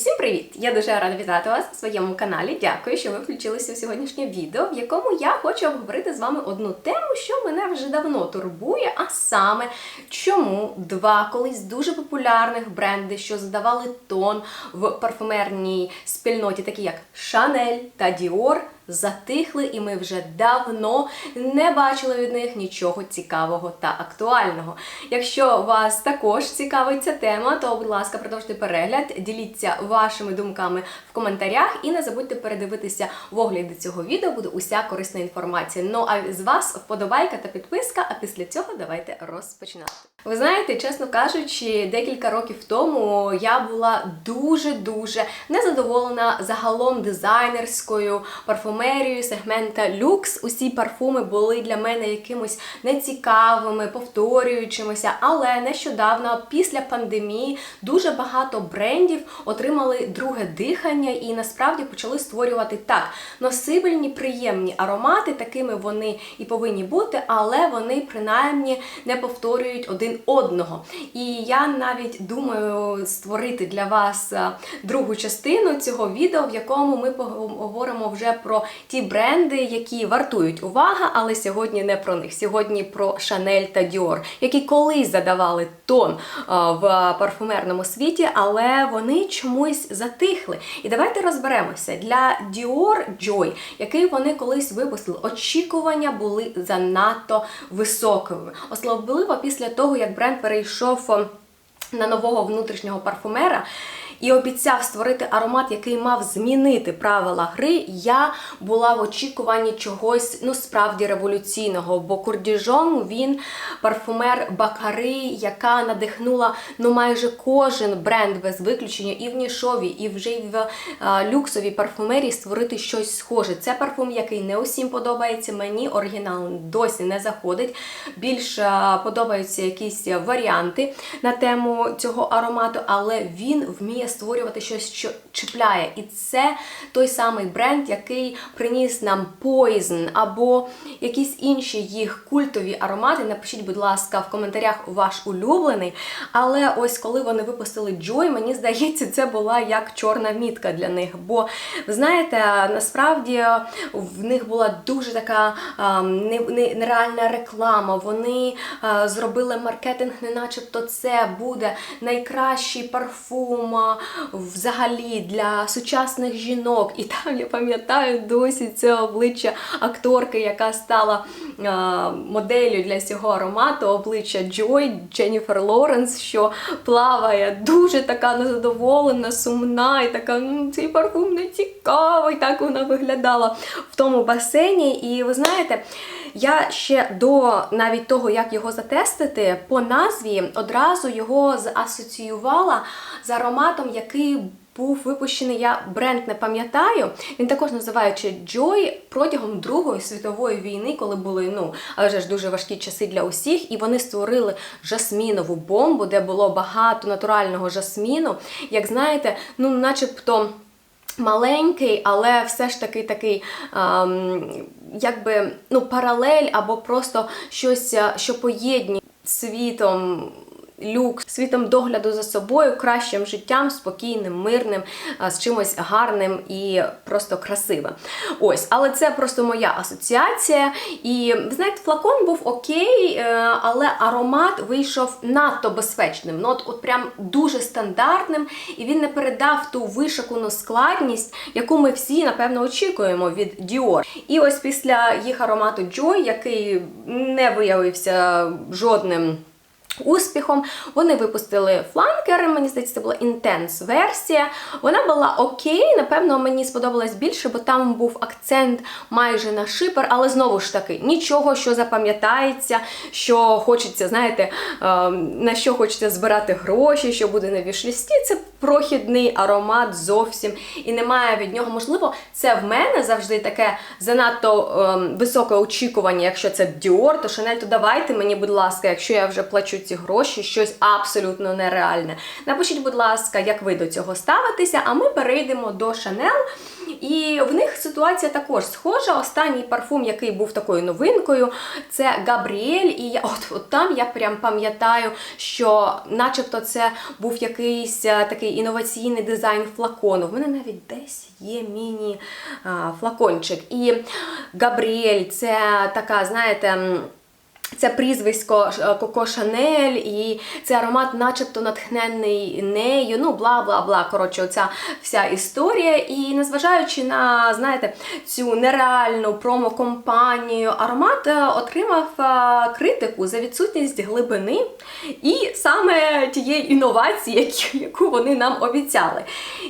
Усім привіт! Я дуже рада вітати вас на своєму каналі. Дякую, що ви включилися у сьогоднішнє відео, в якому я хочу обговорити з вами одну тему, що мене вже давно турбує, а саме чому два колись дуже популярних бренди, що задавали тон в парфумерній спільноті, такі як Шанель та Dior, затихли, і ми вже давно не бачили від них нічого цікавого та актуального. Якщо вас також цікавить ця тема, то, будь ласка, продовжуйте перегляд, діліться вашими думками в коментарях і не забудьте передивитися в огляді цього відео, буде уся корисна інформація. Ну а з вас вподобайка та підписка, а після цього давайте розпочинати. Ви знаєте, чесно кажучи, декілька років тому я була дуже-дуже незадоволена загалом дизайнерською парфумерією сегмента люкс. Усі парфуми були для мене якимось нецікавими, повторюючимися. Але нещодавно, після пандемії, дуже багато брендів отримали друге дихання і насправді почали створювати так носибельні, приємні аромати. Такими вони і повинні бути, але вони принаймні не повторюють один одного. І я навіть думаю створити для вас е, другу частину цього відео, в якому ми поговоримо вже про ті бренди, які вартують уваги, але сьогодні не про них. Сьогодні про Chanel та Dior, які колись задавали тон е, в парфумерному світі, але вони чомусь затихли. І давайте розберемося для Dior Joy, який вони колись випустили. Очікування були занадто високими, особливо після того, як бренд перейшов е, на нового внутрішнього парфумера. І обіцяв створити аромат, який мав змінити правила гри. Я була в очікуванні чогось ну справді революційного. Бо Курдіжон він парфумер Бакари, яка надихнула ну майже кожен бренд без виключення і в нішовій, і вже в а, люксовій парфумерії створити щось схоже. Це парфум, який не усім подобається. Мені оригінал досі не заходить. Більш а, подобаються якісь варіанти на тему цього аромату, але він вміє створювати щось, що чіпляє. І це той самий бренд, який приніс нам Poison або якісь інші їх культові аромати. Напишіть, будь ласка, в коментарях ваш улюблений. Але ось коли вони випустили Joy, мені здається, це була як чорна мітка для них. Бо, знаєте, насправді в них була дуже така а, не- нереальна реклама. Вони а, зробили маркетинг, не начебто це буде найкращий парфум а, взагалі для сучасних жінок. І там я пам'ятаю досі це обличчя акторки, яка стала а, моделлю для цього аромату, обличчя Джой, Дженніфер Лоренс, що плаває дуже така незадоволена, сумна, і така «М, цей парфум не цікавий. Так вона виглядала в тому басейні. І ви знаєте, я ще до навіть того, як його затестити, по назві одразу його заасоціювала з ароматом, який був випущений, я бренд не пам'ятаю. Він також називаючи Joy протягом Другої світової війни, коли були ну, але ж дуже важкі часи для усіх, і вони створили жасмінову бомбу, де було багато натурального жасміну. Як знаєте, ну, начебто. Маленький, але все ж таки такий, ем, якби ну, паралель або просто щось, е, що поєднує світом. Люкс світом догляду за собою, кращим життям, спокійним, мирним, з чимось гарним і просто красивим. Ось, але це просто моя асоціація. І знаєте, флакон був окей, е, але аромат вийшов надто безпечним. Ну, от, от прям дуже стандартним, і він не передав ту вишикану складність, яку ми всі, напевно, очікуємо від Dior. І ось після їх аромату Joy, який не виявився жодним. Успіхом вони випустили фланкер, мені здається, це була інтенс версія. Вона була окей, напевно, мені сподобалась більше, бо там був акцент майже на шипер, але знову ж таки, нічого, що запам'ятається, що хочеться, знаєте, е, на що хочеться збирати гроші, що буде на вішлісті. Це прохідний аромат зовсім і немає від нього. Можливо, це в мене завжди таке занадто ем, високе очікування. Якщо це Dior, то Chanel, то давайте мені, будь ласка, якщо я вже плачу ці гроші, щось абсолютно нереальне. Напишіть, будь ласка, як ви до цього ставитеся, а ми перейдемо до Chanel. І в них ситуація також схожа. Останній парфум, який був такою новинкою, це Габріель. І я, от, от там я прям пам'ятаю, що начебто це був якийсь такий інноваційний дизайн флакону. В мене навіть десь є міні-флакончик. І Габріель це така, знаєте. Це прізвисько е, Коко Шанель, і цей аромат, начебто, натхнений нею. Ну, бла бла бла. Коротше, оця вся історія. І незважаючи на знаєте, цю нереальну промо-компанію, аромат е, отримав е, критику за відсутність глибини і саме тієї інновації, яку вони нам обіцяли.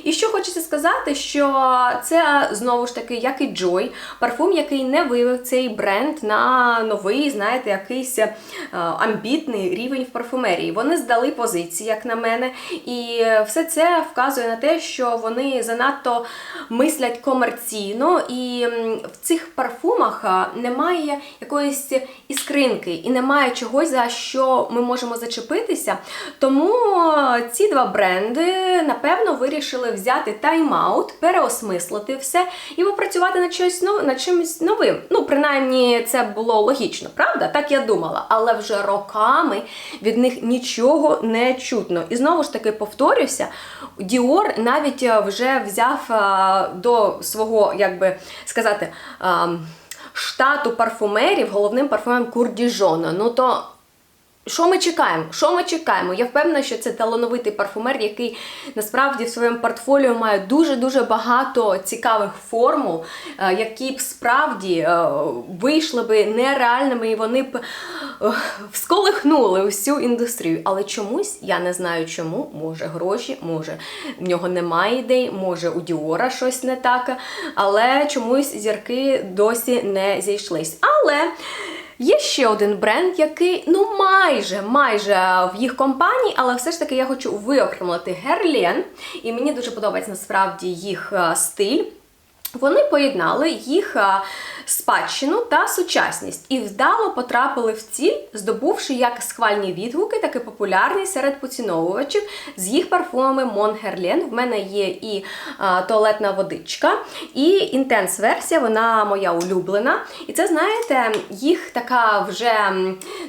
І що хочеться сказати, що це знову ж таки, як і Joy, парфум, який не вивів цей бренд на новий, знаєте, якийсь е, амбітний рівень в парфумерії. Вони здали позиції, як на мене, і все це вказує на те, що вони занадто мислять комерційно, і в цих парфумах немає якоїсь іскринки і немає чогось, за що ми можемо зачепитися. Тому е, ці два бренди, напевно, вирішили взяти тайм-аут, переосмислити все і попрацювати над, чимось новим. Ну, принаймні, це було логічно, правда? Так я думала. Але вже роками від них нічого не чутно. І знову ж таки повторюся, Діор навіть е, вже взяв е, до свого, як би сказати, е, штату парфумерів головним парфумером Курдіжона. Ну то що ми чекаємо? Що ми чекаємо? Я впевнена, що це талановитий парфумер, який насправді в своєму портфоліо має дуже-дуже багато цікавих формул, е, які б справді е, вийшли би нереальними і вони б е, всколихнули всю індустрію. Але чомусь я не знаю чому. Може гроші, може в нього немає ідей, може у Діора щось не так, але чомусь зірки досі не зійшлись. Але. Є ще один бренд, який ну майже майже в їх компанії, але все ж таки я хочу виокремити Герлен. І мені дуже подобається насправді їх стиль. Вони поєднали їх спадщину та сучасність і вдало потрапили в ціль, здобувши як схвальні відгуки, так і популярність серед поціновувачів з їх парфумами Herlin. В мене є і а, туалетна водичка, і інтенс версія, вона моя улюблена. І це, знаєте, їх така вже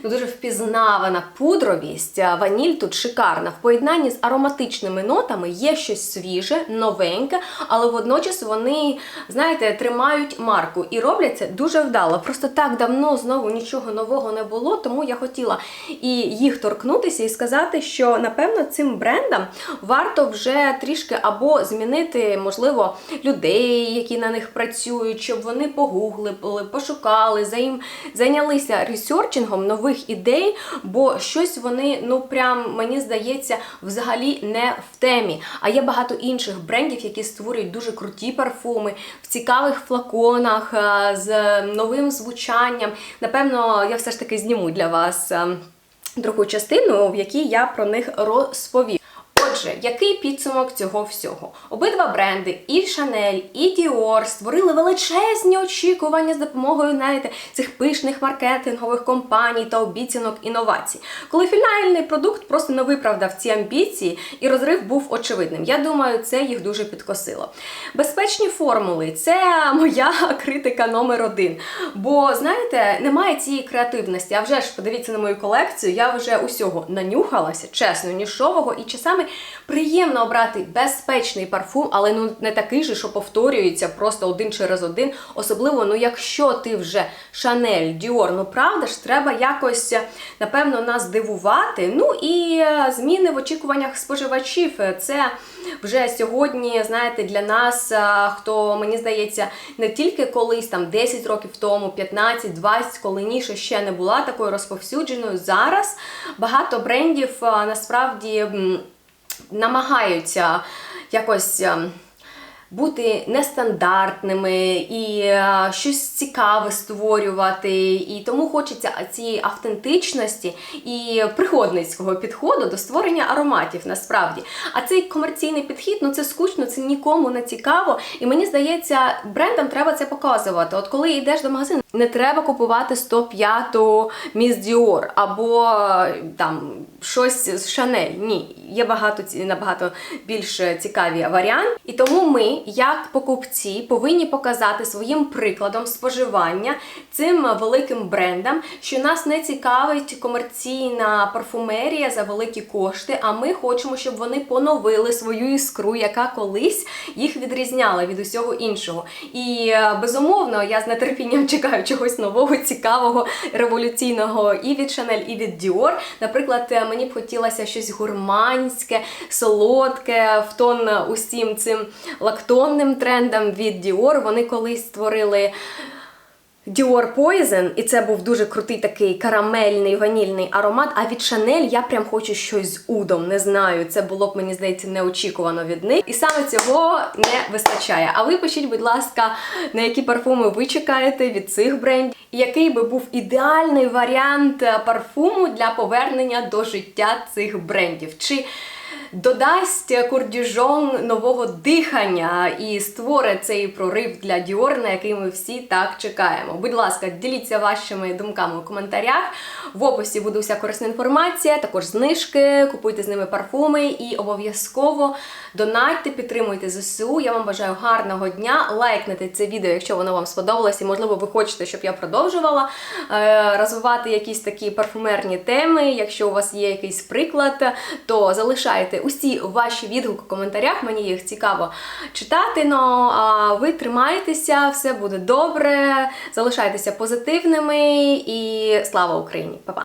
ну, дуже впізнавана пудровість. Ваніль тут шикарна. В поєднанні з ароматичними нотами є щось свіже, новеньке, але водночас вони, знаєте, тримають марку і роблять це дуже вдало. Просто так давно знову нічого нового не було, тому я хотіла і їх торкнутися і сказати, що напевно цим брендам варто вже трішки або змінити, можливо, людей, які на них працюють, щоб вони погуглили, пошукали, заїм- зайнялися ресерчингом нових ідей, бо щось вони, ну прям мені здається, взагалі не в темі. А є багато інших брендів, які створюють дуже круті парфуми цікавих флаконах е, з новим звучанням. Напевно, я все ж таки зніму для вас е, другу частину, в якій я про них розповім. Отже, який підсумок цього всього? Обидва бренди, і Chanel, і Dior створили величезні очікування з допомогою знаєте, цих пишних маркетингових компаній та обіцянок інновацій. Коли фінальний продукт просто не виправдав ці амбіції, і розрив був очевидним. Я думаю, це їх дуже підкосило. Безпечні формули це моя критика номер один. Бо знаєте, немає цієї креативності. А вже ж подивіться на мою колекцію, я вже усього нанюхалася, чесно, нішового, і часами приємно обрати безпечний парфум, але ну не такий же, що повторюється просто один через один. Особливо, ну якщо ти вже Шанель, Діор, ну правда ж, треба якось напевно нас дивувати. Ну і е, зміни в очікуваннях споживачів. Це вже сьогодні, знаєте, для нас, е, хто мені здається, не тільки колись там 10 років тому, 15, 20, коли ніша ще не була такою розповсюдженою. Зараз багато брендів е, насправді. Намагаються якось. Бути нестандартними і е, щось цікаве створювати, і тому хочеться цієї автентичності і пригодницького підходу до створення ароматів насправді. А цей комерційний підхід, ну це скучно, це нікому не цікаво. І мені здається, брендам треба це показувати. От коли йдеш до магазину, не треба купувати 105-ту Miss Dior або е, там щось з Chanel. Ні, є багато набагато більш цікаві варіанти. І тому ми, як покупці, повинні показати своїм прикладом споживання цим великим брендам, що нас не цікавить комерційна парфумерія за великі кошти, а ми хочемо, щоб вони поновили свою іскру, яка колись їх відрізняла від усього іншого. І е, безумовно, я з нетерпінням чекаю чогось нового, цікавого, революційного і від Chanel, і від Dior. Наприклад, е, мені б хотілося щось гурманське, солодке, в тон усім цим лактонним трендам від Dior. Вони колись створили. Dior Poison, і це був дуже крутий такий карамельний ванільний аромат. А від Chanel я прям хочу щось з удом. Не знаю, це було б мені здається неочікувано від них. І саме цього не вистачає. А ви пишіть, будь ласка, на які парфуми ви чекаєте від цих брендів, і який би був ідеальний варіант е, парфуму для повернення до життя цих брендів. Чи додасть Курдюжон нового дихання і створить цей прорив для Dior, на який ми всі так чекаємо. Будь ласка, діліться вашими думками у коментарях. В описі буде вся корисна інформація, також знижки, купуйте з ними парфуми і обов'язково донатьте, підтримуйте ЗСУ. Я вам бажаю гарного дня. Лайкнете це відео, якщо воно вам сподобалось, і можливо ви хочете, щоб я продовжувала е, розвивати якісь такі парфумерні теми. Якщо у вас є якийсь приклад, то залишайте усі ваші відгуки в коментарях. Мені їх цікаво читати. Ну а ви тримайтеся, все буде добре. Залишайтеся позитивними і слава Україні! Па-па!